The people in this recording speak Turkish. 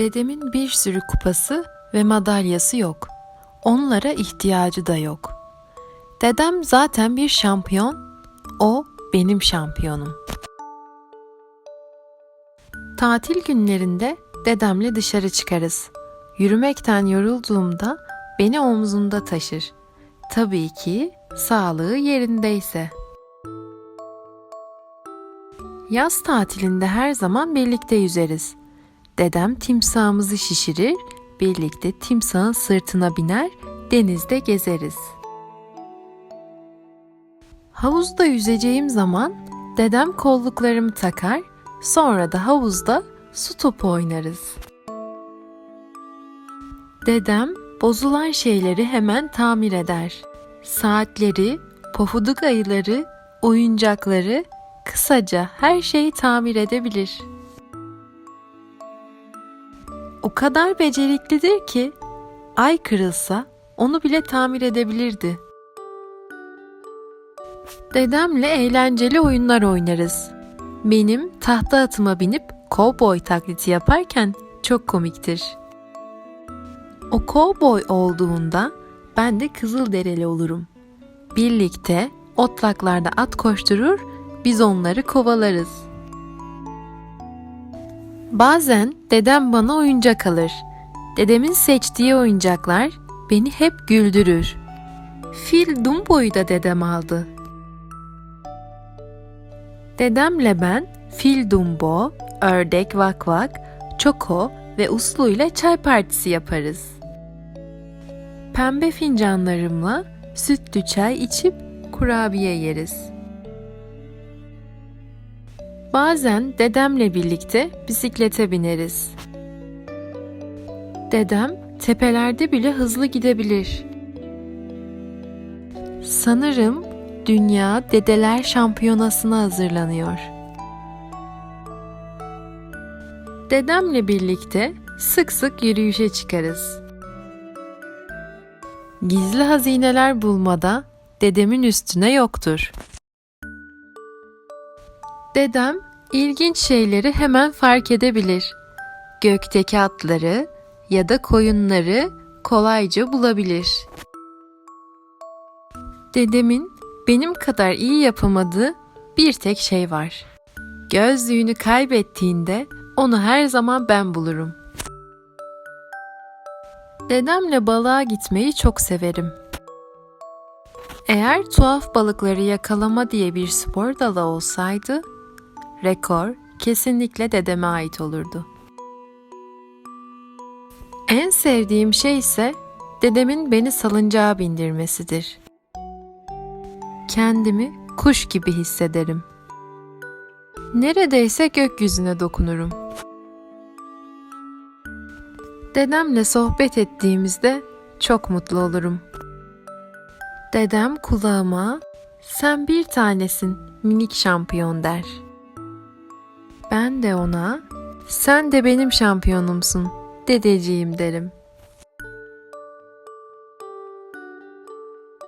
Dedemin bir sürü kupası ve madalyası yok. Onlara ihtiyacı da yok. Dedem zaten bir şampiyon, o benim şampiyonum. Tatil günlerinde dedemle dışarı çıkarız. Yürümekten yorulduğumda beni omzunda taşır. Tabii ki sağlığı yerindeyse. Yaz tatilinde her zaman birlikte yüzeriz. Dedem timsahımızı şişirir, birlikte timsahın sırtına biner, denizde gezeriz. Havuzda yüzeceğim zaman dedem kolluklarımı takar, sonra da havuzda su topu oynarız. Dedem bozulan şeyleri hemen tamir eder. Saatleri, pofuduk ayıları, oyuncakları, kısaca her şeyi tamir edebilir. O kadar beceriklidir ki ay kırılsa onu bile tamir edebilirdi. Dedemle eğlenceli oyunlar oynarız. Benim tahta atıma binip kovboy taklidi yaparken çok komiktir. O kovboy olduğunda ben de Kızılderili olurum. Birlikte otlaklarda at koşturur, biz onları kovalarız. Bazen dedem bana oyuncak alır. Dedemin seçtiği oyuncaklar beni hep güldürür. Fil Dumbo'yu da dedem aldı. Dedemle ben Fil Dumbo, Ördek Vak Vak, Çoko ve Uslu ile çay partisi yaparız. Pembe fincanlarımla sütlü çay içip kurabiye yeriz. Bazen dedemle birlikte bisiklete bineriz. Dedem tepelerde bile hızlı gidebilir. Sanırım dünya dedeler şampiyonasına hazırlanıyor. Dedemle birlikte sık sık yürüyüşe çıkarız. Gizli hazineler bulmada dedemin üstüne yoktur. Dedem ilginç şeyleri hemen fark edebilir. Gökteki atları ya da koyunları kolayca bulabilir. Dedemin benim kadar iyi yapamadığı bir tek şey var. Gözlüğünü kaybettiğinde onu her zaman ben bulurum. Dedemle balığa gitmeyi çok severim. Eğer tuhaf balıkları yakalama diye bir spor dalı olsaydı, rekor kesinlikle dedeme ait olurdu. En sevdiğim şey ise dedemin beni salıncağa bindirmesidir. Kendimi kuş gibi hissederim. Neredeyse gökyüzüne dokunurum. Dedemle sohbet ettiğimizde çok mutlu olurum. Dedem kulağıma sen bir tanesin minik şampiyon der. Ben de ona sen de benim şampiyonumsun dedeciğim derim.